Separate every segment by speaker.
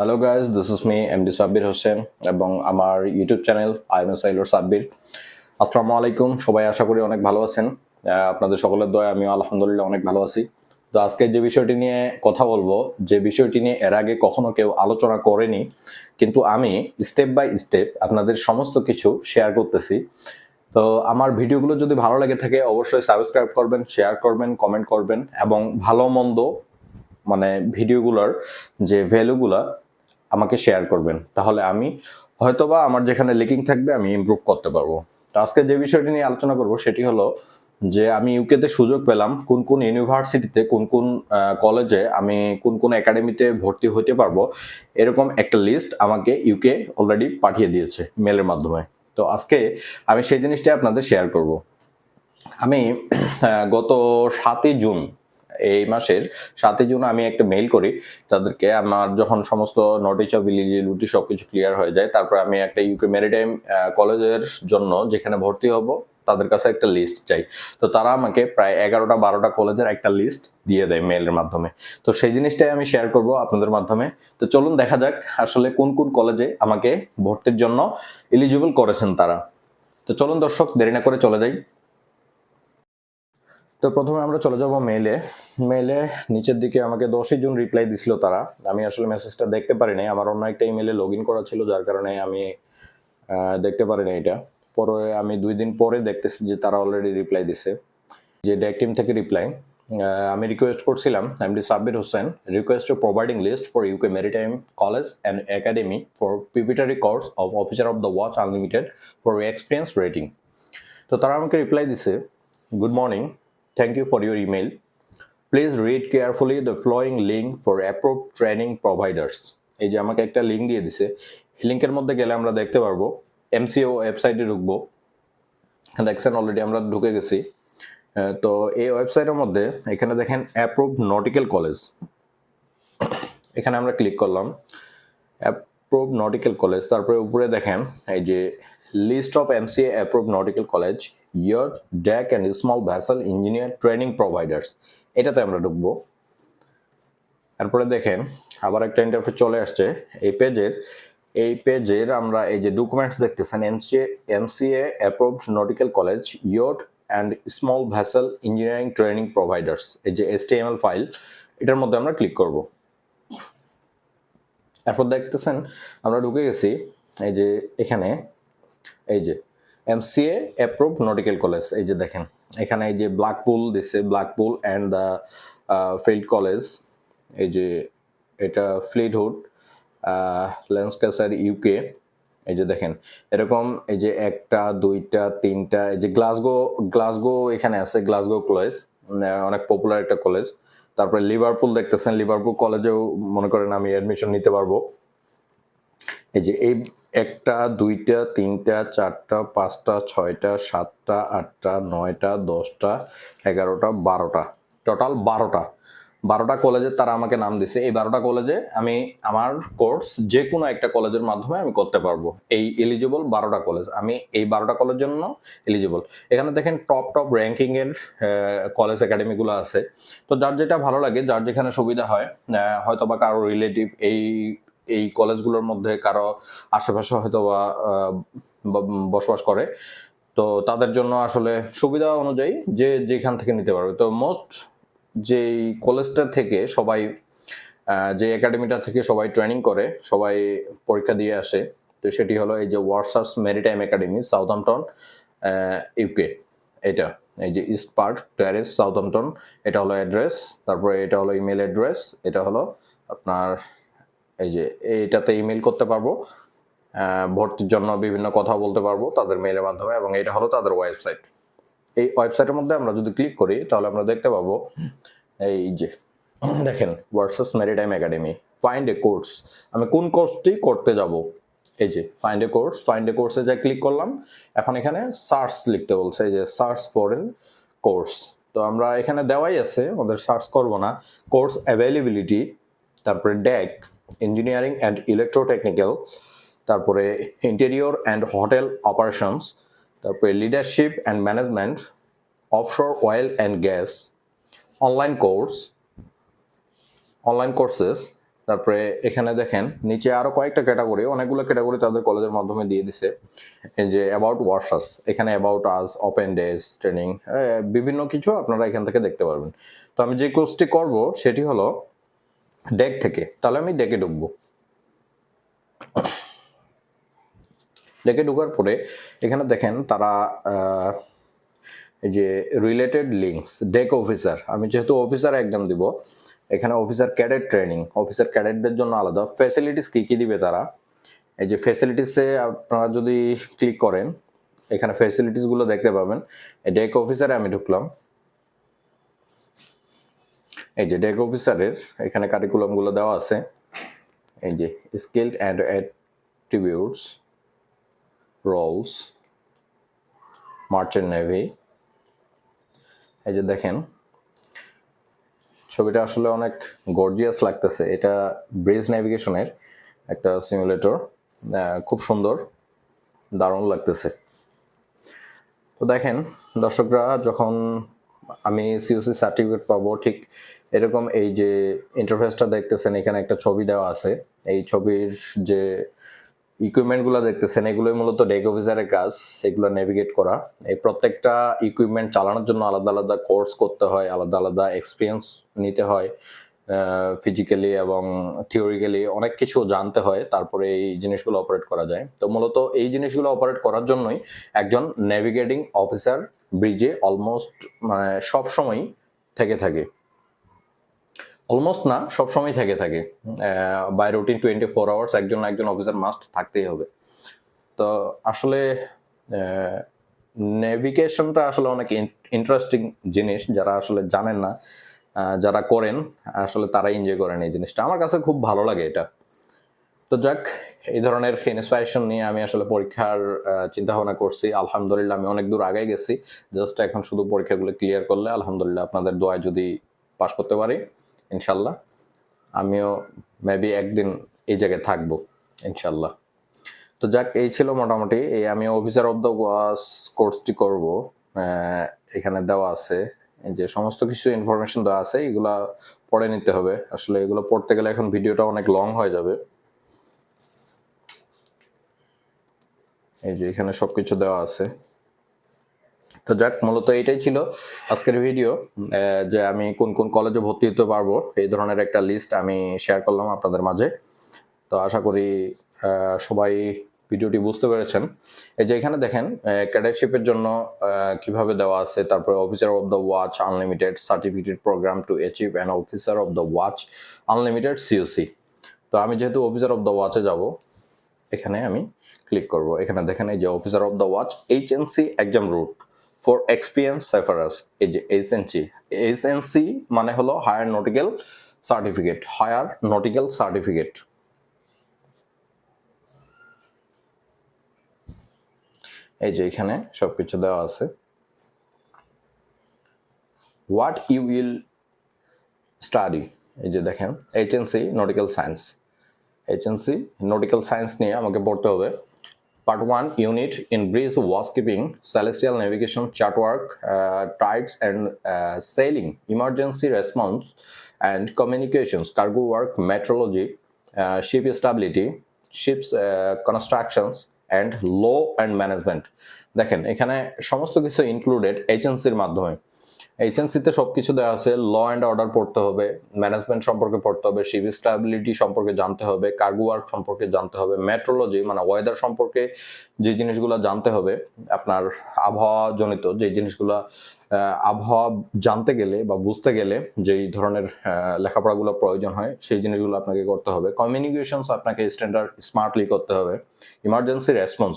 Speaker 1: Hello guys this is me M D Sabbir Hossain এবং আমার YouTube channel I am sailor Sabbir আসসালামু আলাইকুম সবাই আশা করি অনেক ভালো আছেন। আপনাদের সকলের দয়া, আমিও আলহামদুলিল্লাহ অনেক ভালো আছি। তো আজকে যে বিষয়টি নিয়ে কথা বলব, যে বিষয়টি নিয়ে এর আগে কখনো কেউ আলোচনা করেনি, কিন্তু আমি স্টেপ বাই স্টেপ আপনাদের সমস্ত কিছু শেয়ার করতেছি। তো আমার ভিডিওগুলো যদি ভালো লাগে থাকে, অবশ্যই সাবস্ক্রাইব করবেন শেয়ার করবেন কমেন্ট করবেন, এবং ভালো মন্দ মানে ভিডিওগুলোর যে ভ্যালুগুলা আমাকে শেয়ার করবেন। তাহলে আমি হয়তোবা আমার যেখানে লিকিং থাকবে আমি ইমপ্রুভ করতে পারব। তো আজকে যে বিষয়টি নিয়ে আলোচনা করব সেটি হলো যে আমি ইউকেতে সুযোগ পেলাম কোন কোন ইউনিভার্সিটিতে কোন কোন কলেজে আমি কোন কোন একাডেমিতে ভর্তি হতে পারব এরকম একটা লিস্ট আমাকে ইউকে অলরেডি পাঠিয়ে দিয়েছে মেলের মাধ্যমে। তো আজকে আমি সেই জিনিসটা আপনাদের শেয়ার করব। আমি গত সাতই জুন এই মাসের সাতই জুন আমি একটা মেইল করি, তাদেরকে আমার যখন সমস্ত নোটিশ অফ এলিজিবিলিটি সবকিছু ক্লিয়ার হয়ে যায়, তারপর আমি একটা ইউকে মেরিটাইম কলেজের জন্য যেখানে ভর্তি হব, তাদের কাছে একটা লিস্ট চাই। তো তারা আমাকে প্রায় এগারোটা, বারোটা কলেজের একটা লিস্ট দিয়ে দেয় মেইলের মাধ্যমে। তো সেই জিনিসটাই আমি শেয়ার করব আপনাদের মাধ্যমে। তো চলুন দেখা যাক আসলে কোন কোন কলেজে আমাকে ভর্তির জন্য এলিজিবল করেছেন তারা। তো চলুন দর্শক, দেরি না করে চলে যাই। তো প্রথমে আমরা চলে যাব মেলে মেইলে নিচের দিকে আমাকে দশই জুন রিপ্লাই দিছিল তারা। আমি আসলে মেসেজটা দেখতে পারি নাই আমার অন্য একটা ইমেলে লগ ইন করা ছিল, যার কারণে আমি দেখতে পারি না এটা। পরে আমি দুই দিন পরে দেখতেছি যে তারা অলরেডি রিপ্লাই দিছে, যে ডেক টিম থেকে রিপ্লাই আমি রিকোয়েস্ট করছিলাম MD Sabbir Hossain request to providing list for UK maritime college and academy for preparatory course of officer of the watch unlimited for experience rating তো তারা আমাকে reply দিছে good morning thank you for your email please read carefully the following link for approve training providers এই যে আমাকে একটা link দিয়ে দিছে। লিঙ্কের মধ্যে গেলে আমরা দেখতে পারব। এমসিও ওয়েবসাইটে ঢুকবো। দেখছেন অলরেডি আমরা ঢুকে গেছি। তো এই ওয়েবসাইটের মধ্যে এখানে দেখেন অ্যাপ্রুভ নটিক্যাল কলেজ এখানে আমরা ক্লিক করলাম। অ্যাপ্রুভ নটিক্যাল কলেজ তারপরে উপরে দেখেন এই যে list of MCA approve nautical college year deck and small vessel engineer training providers এটাতে আমরা ঢুকবো। তারপরে দেখেন, আবার একটা ইন্টারফেস চলে আসছে। এই পেজের এই পেজের আমরা এই যে ডকুমেন্টস দেখতেছেন MCA MCA approved nautical college yacht and small vessel engineering training providers এই যে এসটিএমএল ফাইল এটার মধ্যে আমরা ক্লিক করব। এরপর দেখতেছেন, আমরা ঢুকে গেছি। এই যে এখানে এই যে এমসিএ অ্যাপ্রুভ নটিক্যাল কলেজ এই যে দেখেন, এখানে এই যে ব্ল্যাকপুল দিছে Blackpool and the Fylde college এই যে এটা ফ্লিটহুড ল্যান্সকাসার ইউকে এই যে দেখেন, এরকম এই যে একটা, দুইটা, তিনটা, এই যে গ্লাসগো গ্লাসগো এখানে আছে গ্লাসগো কলেজ অনেক পপুলার একটা কলেজ তারপরে লিভারপুল দেখতেছেন লিভারপুল কলেজেও মনে করেন আমি অ্যাডমিশন নিতে পারব। এই যে এই একটা, দুইটা, তিনটা, চারটা, পাঁচটা, ছয়টা, সাতটা, আটটা, নয়টা, দশটা, এগারোটা, বারোটা। টোটাল বারোটা। বারোটা কলেজে তারা আমাকে নাম দিছে। এই বারোটা কলেজে আমি আমার কোর্স যে কোনো একটা কলেজের মাধ্যমে আমি করতে পারব। এই এলিজিবল বারোটা কলেজ আমি এই বারোটা কলেজের জন্য এলিজিবল এখানে দেখেন টপ টপ র্যাঙ্কিং এর কলেজ একাডেমিগুলো আছে। তো যার যেটা ভালো লাগে, যার যেখানে সুবিধা হয় হয়তো বা কারও রিলেটিভ এই এই কলেজগুলোর মধ্যে কারও আশেপাশে হয়তো বা বসবাস করে। তো তাদের জন্য আসলে সুবিধা অনুযায়ী যে যেখান থেকে নিতে পারবে। তো মোস্ট যেই কলেজটা থেকে সবাই যে একাডেমিটা থেকে সবাই ট্রেনিং করে, সবাই পরীক্ষা দিয়ে আসে, তো সেটি হলো এই যে Warsash maritime academy Southampton UK. এটা, এই যে ইস্ট পার্ক প্যারিস সাউথহ্যাম্পটন এটা হলো অ্যাড্রেস, তারপরে এটা হলো ইমেল অ্যাড্রেস, এটা হলো আপনার এই যে এইটাতে ইমেল করতে পারব ভর্তির জন্য বিভিন্ন কথা বলতে পারব তাদের মেইলের মাধ্যমে এবং এটা হলো তাদের ওয়েবসাইট এই ওয়েবসাইটের মধ্যে আমরা যদি ক্লিক করি তাহলে আমরা দেখতে পাবো, এই যে, দেখেন Warsash maritime academy find a course আমি কোন কোর্সটি করতে যাব? এই যে find a course find a কোর্সে যা ক্লিক করলাম, এখন এখানে সার্চ লিখতে বলছে, এই যে সার্চ ফর এ কোর্স তো আমরা এখানে দেওয়াই আছে ওদের সার্চ করব না। কোর্স অ্যাভেলেবিলিটি তারপরে ডেক ইঞ্জিনিয়ারিং অ্যান্ড ইলেকট্রোটেকনিক্যাল তারপরে ইন্টেরিয়র অ্যান্ড হোটেল অপারেশনস তারপরে leadership and management offshore oil and gas online course online courses তারপরে এখানে দেখেন, নিচে আরও কয়েকটা ক্যাটাগরি অনেকগুলো ক্যাটাগরি তাদের কলেজের মাধ্যমে দিয়ে দিছে। যে অ্যাবাউট ওয়ার্সাস এখানে about us open days training বিভিন্ন কিছু আপনারা এখান থেকে দেখতে পারবেন। তো আমি যে কোর্সটি করব, সেটি হলো ডেক থেকে, তাহলে আমি ডেকে ঢুকবো। ডেকে ঢোকার পরে এখানে দেখেন তারা এই যে রিলেটেড লিঙ্কস ডেক অফিসার আমি যেহেতু অফিসার এক্সাম দিব, এখানে অফিসার ক্যাডেট ট্রেনিং অফিসার ক্যাডেটদের জন্য আলাদা। ফ্যাসিলিটিস কী কী দিবে তারা? এই যে ফ্যাসিলিটিসে আপনারা যদি ক্লিক করেন, এখানে ফ্যাসিলিটিসগুলো দেখতে পাবেন। ডেক অফিসারে আমি ঢুকলাম। এই যে ডেক অফিসারের এখানে কারিকুলামগুলো দেওয়া আছে। এই যে skilled and attributes roles merchant navy এই যে দেখেন, ছবিটা আসলে অনেক গর্জিয়াস লাগতেছে। এটা ব্রিজ নেভিগেশনের একটা সিমুলেটর খুব সুন্দর, দারুণ লাগতেছে। তো দেখেন, দর্শকরা যখন আমি সিওসি সার্টিফিকেট পাবো। ঠিক এরকম এই যে ইন্টারফেসটা দেখতেছেন, এখানে একটা ছবি দেওয়া আছে। এই ছবির যে ইকুইপমেন্টগুলো দেখতেছেন, এগুলোই মূলত ডেক অফিসারের কাজ এগুলো নেভিগেট করা। এই প্রত্যেকটা ইকুইপমেন্ট চালানোর জন্য আলাদা আলাদা কোর্স করতে হয়, আলাদা আলাদা এক্সপিরিয়েন্স নিতে হয়। ফিজিক্যালি এবং থিওরিক্যালি অনেক কিছু জানতে হয়, তারপরে এই জিনিসগুলো অপারেট করা যায়। তো মূলত এই জিনিসগুলো অপারেট করার জন্যই একজন নেভিগেটিং অফিসার ব্রিজে অলমোস্ট মানে সব সময় থেকে থাকে। অলমোস্ট না সবসময় থেকে থাকে। By routine twenty four hours একজন একজন অফিসার মাস্ট থাকতেই হবে। তো আসলে নেভিগেশনটা আসলে অনেক ইন্টারেস্টিং জিনিস, যারা আসলে জানেন না। যারা করেন, আসলে তারা এনজয় করেন এই জিনিসটা। আমার কাছে খুব ভালো লাগে এটা। তো যাক, এই ধরনের ইন্সপাইরেশন নিয়ে আমি আসলে পরীক্ষার চিন্তা ভাবনা করছি। আলহামদুলিল্লাহ, আমি অনেক দূর আগে গেছি। জাস্ট এখন শুধু পরীক্ষাগুলো ক্লিয়ার করলে আলহামদুলিল্লাহ আপনাদের দোয়ায় যদি পাশ করতে পারি, ইনশাল্লাহ। আমিও মেবি একদিন এই জায়গায় থাকব, ইনশাল্লাহ। তো যাক, এই ছিল মোটামুটি। এই আমি অফিসার অফ দ্য ওয়াস কোর্সটি করব এখানে দেওয়া আছে। যে সমস্ত কিছু ইনফরমেশন দেওয়া আছে, এগুলা পড়ে নিতে হবে। আসলে এগুলো পড়তে গেলে এখন ভিডিওটা অনেক লং হয়ে যাবে। এই যে এখানে সবকিছু দেওয়া আছে। তো যাক, মূলত এটাই ছিল আজকের ভিডিও যে আমি কোন কোন কলেজে ভর্তি হতে পারব, এই ধরনের একটা লিস্ট আমি শেয়ার করলাম আপনাদের মাঝে। তো আশা করি সবাই ভিডিওটি বুঝতে পেরেছেন। এই যে এখানে দেখেন ক্যাডারশিপের জন্য কীভাবে দেওয়া আছে, তারপরে officer of the watch unlimited certificate program to achieve an officer of the watch unlimited COC তো আমি যেহেতু অফিসার অফ দ্য ওয়াচে যাব, এখানে আমি ক্লিক করব। এখানে দেখেন, এই যে officer of the watch H N C exam route for experience seafarers এই যে H N C H N C মানে হলো higher nautical certificate higher nautical certificate এই যে এখানে সবকিছু দেওয়া আছে। হোয়াট ইউ উইল স্টাডি এই যে দেখেন HNC nautical science HNC nautical science নিয়ে আমাকে পড়তে হবে। Part one unit in bridge watch keeping celestial navigation chart work tides and sailing emergency response and communications cargo work meteorology ship stability ships constructions and law and management দেখেন, এখানে সমস্ত কিছু included এজেন্সির মাধ্যমে। এজেন্সিতে সবকিছু দেওয়া আছে ল অ্যান্ড অর্ডার পড়তে হবে ম্যানেজমেন্ট সম্পর্কে পড়তে হবে শিপ স্টাবিলিটি সম্পর্কে জানতে হবে কার্গো ওয়ার্ক সম্পর্কে জানতে হবে মেট্রোলজি মানে ওয়েদার সম্পর্কে যে জিনিসগুলো জানতে হবে, আপনার আবহাওয়াজনিত যে জিনিসগুলো আবহাওয়া জানতে গেলে বা বুঝতে গেলে যেই ধরনের লেখাপড়াগুলো প্রয়োজন হয়, সেই জিনিসগুলো আপনাকে করতে হবে। কমিউনিকেশনস আপনাকে স্ট্যান্ডার্ড স্মার্টলি করতে হবে। ইমার্জেন্সি রেসপন্স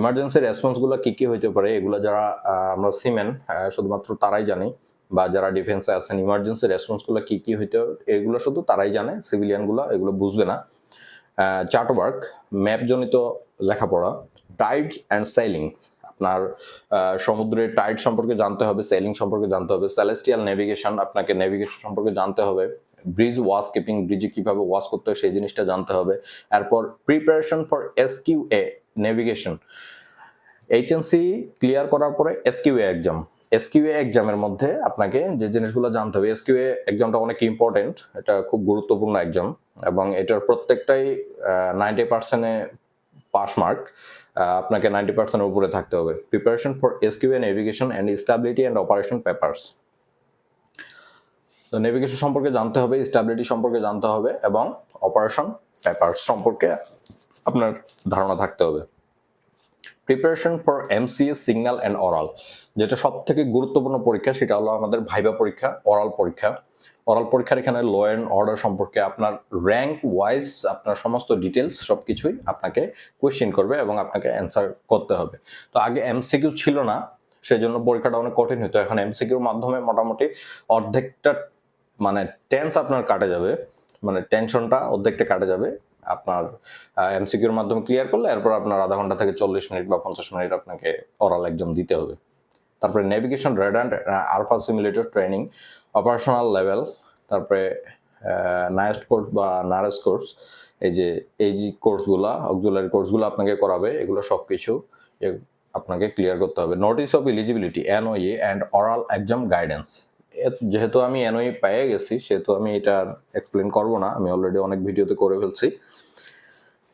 Speaker 1: ইমার্জেন্সি রেসপন্সগুলো কি কি হইতে পারে, এগুলো যারা আমরা সিমেন শুধুমাত্র তারাই জানি বা যারা ডিফেন্সে আছেন ইমার্জেন্সি রেসপন্সগুলো কি কি হইতে, এগুলো শুধু তারাই জানে সিভিলিয়ানগুলো এগুলো বুঝবে না। চার্ট ওয়ার্ক ম্যাপ জনিত লেখাপড়া টাইড অ্যান্ড সেলিং আপনার সমুদ্রের টাইড সম্পর্কে জানতে হবে সেলিং সম্পর্কে জানতে হবে সেলেস্টিয়াল নেভিগেশন আপনাকে নেভিগেশন সম্পর্কে জানতে হবে ব্রিজ ওয়াশ কিপিং ব্রিজে কীভাবে ওয়াশ করতে হয় সেই জিনিসটা জানতে হবে, এরপর preparation for SQ A navigation HNC clear করার পরে এসকিউ এক্সাম এসকিউএ এক্সামের মধ্যে আপনাকে যে জিনিসগুলো জানতে হবে এসকিউএ এক্সামটা অনেক ইম্পর্টেন্ট এটা খুব গুরুত্বপূর্ণ এক্সাম এবং এটার প্রত্যেকটাই নাইনটি পার্সেন্টে পাস মার্ক আপনাকে নাইনটি পার্সেন্টের উপরে থাকতে হবে। Preparation for SQA navigation and stability and operation papers তো নেভিগেশন সম্পর্কে জানতে হবে স্টাবিলিটি সম্পর্কে জানতে হবে এবং অপারেশন পেপার্স সম্পর্কে আপনার ধারণা থাকতে হবে। Preparation for MCA signal and oral যেটা সব থেকে গুরুত্বপূর্ণ পরীক্ষা, সেটা হলো আমাদের ভাইবা পরীক্ষা অরাল পরীক্ষা। অরাল পরীক্ষার এখানে ল অ্যান্ড অর্ডার সম্পর্কে আপনার র্যাঙ্ক ওয়াইজ আপনার সমস্ত ডিটেলস সব কিছুই আপনাকে কোয়েশ্চেন করবে এবং আপনাকে অ্যান্সার করতে হবে। তো আগে এমসিকিউ ছিল না সেই জন্য পরীক্ষাটা অনেক কঠিন হতো। এখন এমসিকিউর মাধ্যমে মোটামুটি অর্ধেকটা মানে টেন্স আপনার কাটে যাবে মানে টেনশনটা অর্ধেকটা কাটে যাবে। আপনার এমসিকিউর মাধ্যমে ক্লিয়ার করলে এরপর আপনার আধা ঘণ্টা থেকে চল্লিশ মিনিট বা পঞ্চাশ মিনিট আপনাকে অরাল এক্সাম দিতে হবে। তারপরে navigation radar and alpha simulator training operational level তারপরে নায়েস্ট কোর্স বা নারেস কোর্স এই যে এই যে কোর্সগুলো অক্সুলারি কোর্সগুলো আপনাকে করাবে, এগুলো সব কিছু আপনাকে ক্লিয়ার করতে হবে। Notice of eligibility NOE and oral exam guidance যেহেতু আমি এনওই পেয়ে গেছি, সেহেতু আমি এটা এক্সপ্লেন করব না, আমি অলরেডি অনেক ভিডিওতে করে ফেলছি।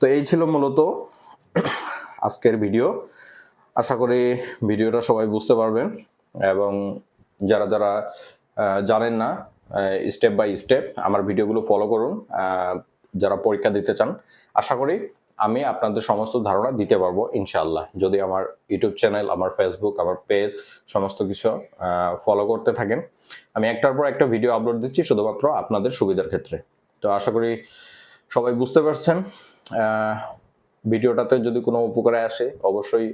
Speaker 1: তো এই ছিল মূলত আজকের ভিডিও। আশা করি ভিডিওটা সবাই বুঝতে পারবেন এবং যারা যারা জানেন না স্টেপ বাই স্টেপ আমার ভিডিওগুলো ফলো করুন যারা পরীক্ষা দিতে চান। আশা করি আমি আপনাদের সমস্ত ধারণা দিতে পারব ইনশাআল্লাহ। যদি আমার ইউটিউব চ্যানেল আমার ফেসবুক আমার পেজ সমস্ত কিছু ফলো করতে থাকেন, আমি একটার পর একটা ভিডিও আপলোড দিচ্ছি শুধুমাত্র আপনাদের সুবিধার ক্ষেত্রে। তো আশা করি সবাই বুঝতে পারছেন। ভিডিওটাতে যদি কোনো উপকারে আসে, অবশ্যই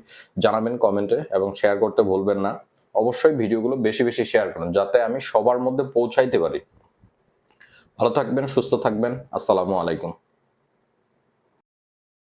Speaker 1: জানাবেন কমেন্টে এবং শেয়ার করতে ভুলবেন না। অবশ্যই ভিডিওগুলো বেশি বেশি শেয়ার করুন, যাতে আমি সবার মধ্যে পৌঁছাইতে পারি। ভালো থাকবেন, সুস্থ থাকবেন। আসসালামু আলাইকুম।